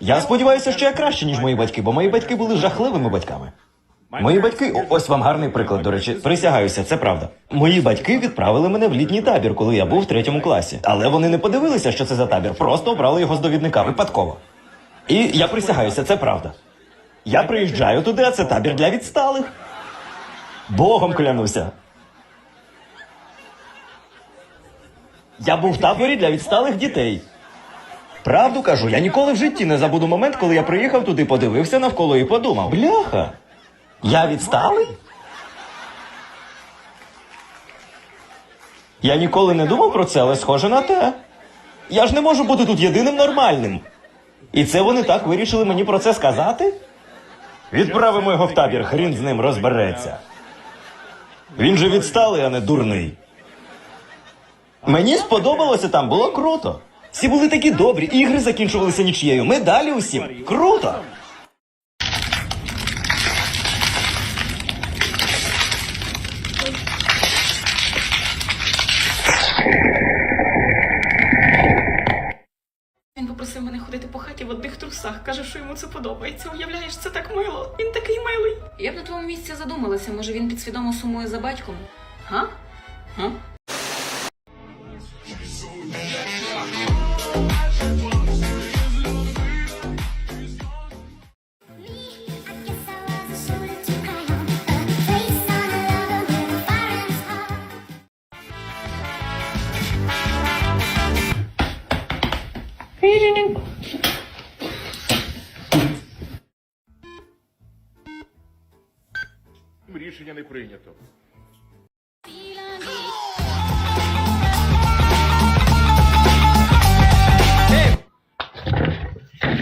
Я сподіваюся, що я краще, ніж мої батьки, бо мої батьки були жахливими батьками. Мої батьки, ось вам гарний приклад, до речі, присягаюся, це правда. Мої батьки відправили мене в літній табір, коли я був в третьому класі. Але вони не подивилися, що це за табір, просто обрали його з довідника випадково. І я присягаюся, це правда. Я приїжджаю туди, а це табір для відсталих. Богом клянуся. Я був в таборі для відсталих дітей. Правду кажу, я ніколи в житті не забуду момент, коли я приїхав туди, подивився навколо і подумав: бляха, я відсталий? Я ніколи не думав про це, але схоже на те. Я ж не можу бути тут єдиним нормальним. І це вони так вирішили мені про це сказати? Відправимо його в табір, хрін з ним розбереться. Він же відсталий, а не дурний. Мені сподобалося там, було круто. Всі були такі добрі, ігри закінчувалися нічією. Медалі усім. Круто! Він попросив мене ходити по хаті в одних трусах. Каже, що йому це подобається. Уявляєш, це так мило. Він такий милий. Я б на твоєму місці задумалася, може він підсвідомо сумує за батьком. Га? Га? Рішення не прийнято.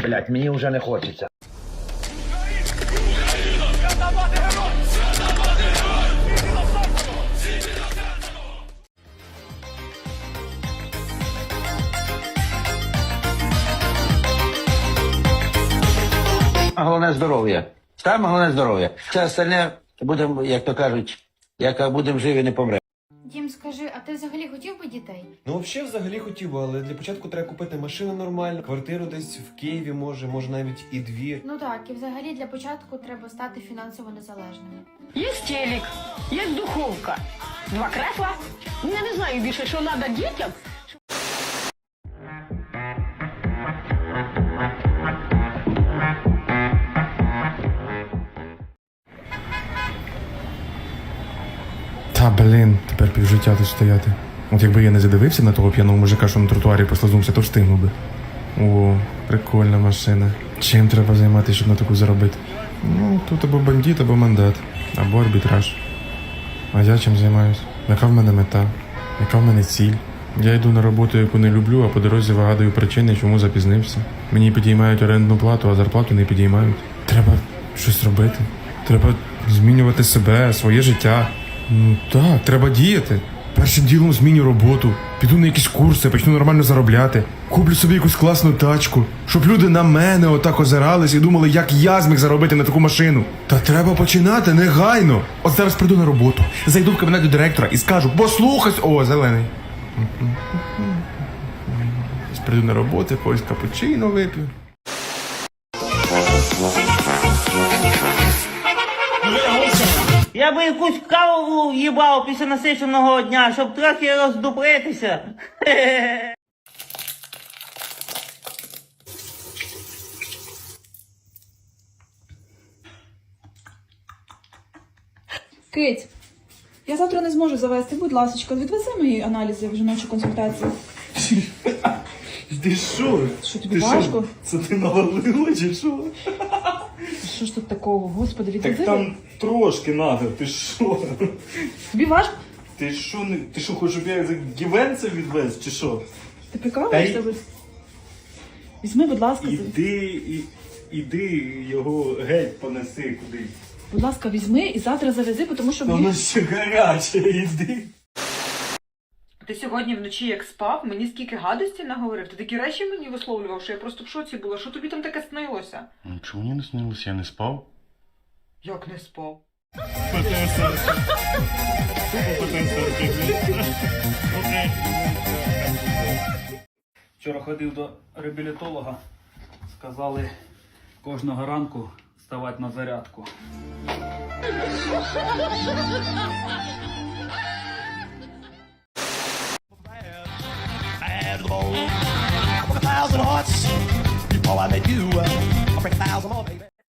Блять, мені вже не хочеться. А Головне здоров'я. Саме головне здоров'я. Все остальне будемо, як то кажуть, як будемо живі, не помре. Дім, скажи, а ти взагалі хотів би дітей? Ну, взагалі, взагалі хотів би, але для початку треба купити машину нормальну, квартиру десь в Києві, може, може навіть і дві. Ну так, і взагалі для початку треба стати фінансово незалежними. Є телек, є духовка, два кресла. Я не знаю більше, що треба дітям. Блін, тепер півжиття тут стояти. От якби я не задивився на того п'яного мужика, що на тротуарі послизнувся, то встигнув би. О, прикольна машина. Чим треба займатися, щоб на таку заробити? Ну, тут або бандит, або мандат, або арбітраж. А я чим займаюсь? Яка в мене мета? Яка в мене ціль? Я йду на роботу, яку не люблю, а по дорозі вигадую причини, чому запізнився. Мені підіймають орендну плату, а зарплату не підіймають. Треба щось робити. Треба змінювати себе, своє життя. Ну так, треба діяти. Першим ділом зміню роботу, піду на якісь курси, почну нормально заробляти, куплю собі якусь класну тачку, щоб люди на мене отак озирались і думали, як я зміг заробити на таку машину. Та треба починати негайно. От зараз прийду на роботу, зайду в кабінет до директора і скажу, послухай, о, зелений. Прийду на роботу, якогось капучино вип'ю. Я би якусь каву в'їбав після насиченого дня, щоб трохи роздобритися. Кить, я завтра не зможу завести, будь ласка, відвези мої аналізи в жіночу консультацію. Ти що? Що тобі важко? Це ти навалила чи що? Що ж тут такого? Господи, відвези. Так там трошки надо, ти що? Тобі важко? Ти що, не- ти що, хочеш, щоб я за гівенцем відвез, чи що? Ти прикалуєшся? Та й- Візьми, будь ласка, Іди, і, іди його геть понеси кудись. будь ласка, візьми і завтра завези, тому що Воно ще гаряче, іди. Ти сьогодні вночі як спав, мені скільки гадості наговорив. Ти такі речі мені висловлював, що я просто в шоці була. Що тобі там таке снилося? Чому мені не снилося, я не спав? Як не спав? Вчора ходив до реабілітолога. Сказали кожного ранку ставати на зарядку.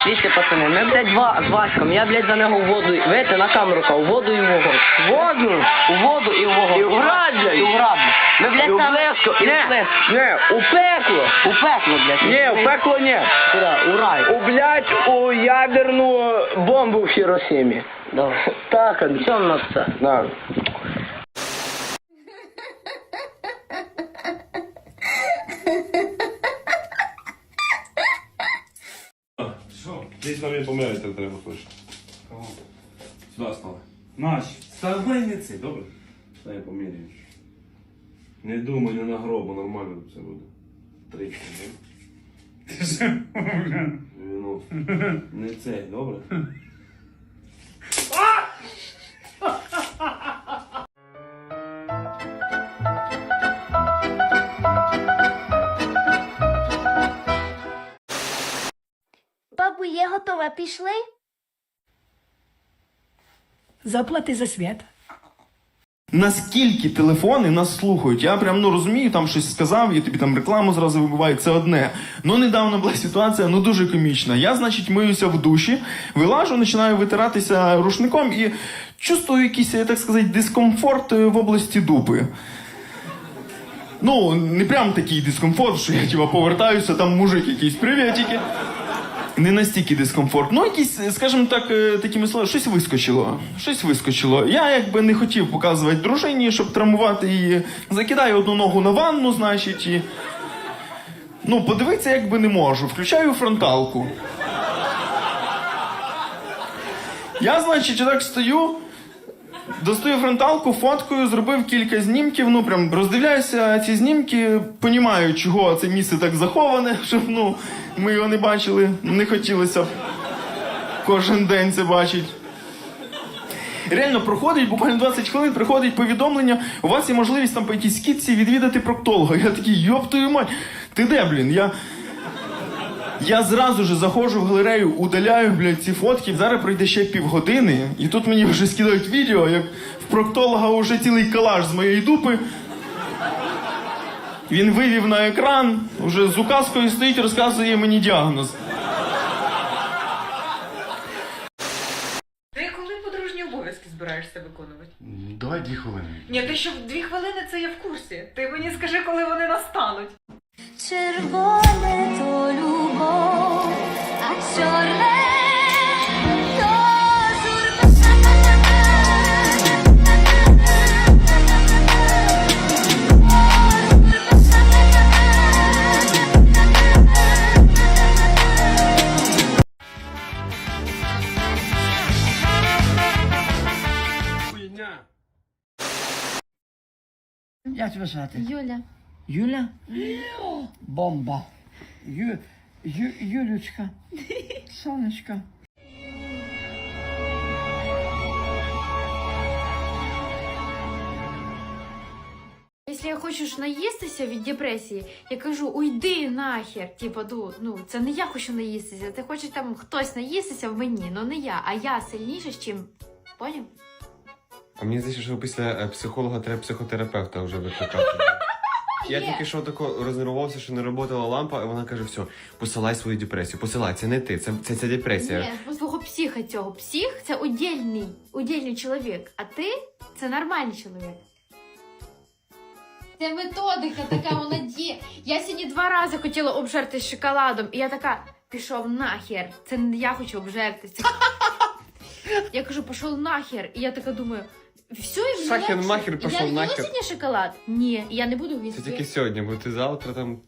Дивіться, пацани, ми, блядь, два, з Васьком, я, блядь, за нього в воду, видите, на камеру в воду і в вогонь. В воду? У воду і в вогонь. І в град, блядь. І в град. Ми, блядь, і там... І в не, не, у пекло. У пекло, блядь. Не, у пекло не. Куди? У рай. У, блядь, у ядерну бомбу в Хіросімі. Да. Так, а чому на це? Да. Десь нам поміряти треба хоч. Сюди стали. Наш. Ставай не цей, добре? Та я поміряю. Не думай, не на гробу, нормально все буде. Тричі, не? Ну, не цей, добре? Є готова, пішли? Заплати за свят. Наскільки телефони нас слухають? Я прям ну розумію, там щось сказав, і тобі там рекламу зразу вибиває, це одне. Ну недавно була ситуація, ну дуже комічна. Я, значить, миюся в душі, вилажу, починаю витиратися рушником і чувствую якийсь, так сказати, дискомфорт е, в області дупи. Ну, не прям такий дискомфорт, що я типа повертаюся, там мужик якийсь привітики. Не настільки дискомфорт. Ну, якісь, скажімо так, е, такими словами, щось вискочило. Щось вискочило. Я якби не хотів показувати дружині, щоб травмувати її. Закидаю одну ногу на ванну, значить, і. Ну, подивитися якби не можу. Включаю фронталку. Я, значить, так стою, достаю фронталку, фоткою, зробив кілька знімків, ну прям роздивляюся ці знімки, понімаю, чого це місце так заховане, щоб ну, ми його не бачили, не хотілося б кожен день це бачити. Реально проходить, буквально 20 хвилин, приходить повідомлення, у вас є можливість там по якійсь скидці відвідати проктолога. Я такий, йоп твою мать, ти де, блін? Я. Я зразу ж заходжу в галерею, удаляю, блядь, ці фотки. Зараз пройде ще півгодини, і тут мені вже скидають відео, як в проктолога вже цілий калаш з моєї дупи. Він вивів на екран, вже з указкою стоїть, розказує мені діагноз. Ти коли подружні обов'язки збираєшся виконувати? Давай дві хвилини. Ні, ти що в дві хвилини це я в курсі. Ти мені скажи, коли вони настануть. Червоне то Jak ci wyszła ty? Julia. Julia? Bomba. Ju... Ю, Юлючка. Сонечко. Якщо я хочу наїстися від депресії, я кажу, уйди нахер. Типа, ну, ну це не я хочу наїстися. Ти хочеш там хтось наїстися в мені, ну не я, а я сильніша, чим. Поняв? А мені здається, що після е, психолога треба психотерапевта вже викликати. Я тільки що тако рознервувався, що не працювала лампа, і вона каже: все, посилай свою депресію. Посилай, це не ти, це, це, це депресія. Ні, по свого психа цього. Псих це удільний, удільний чоловік, а ти це нормальний чоловік. Це методика така, вона діє. Я сьогодні два рази хотіла обжертись шоколадом, і я така, пішов нахер. Це не я хочу обжертися. Я кажу, пішов нахер. І я така думаю, все, і легше. махер, пішов Я нахер. сьогодні шоколад? Ні, я не буду Це тільки сьогодні, бо ти завтра там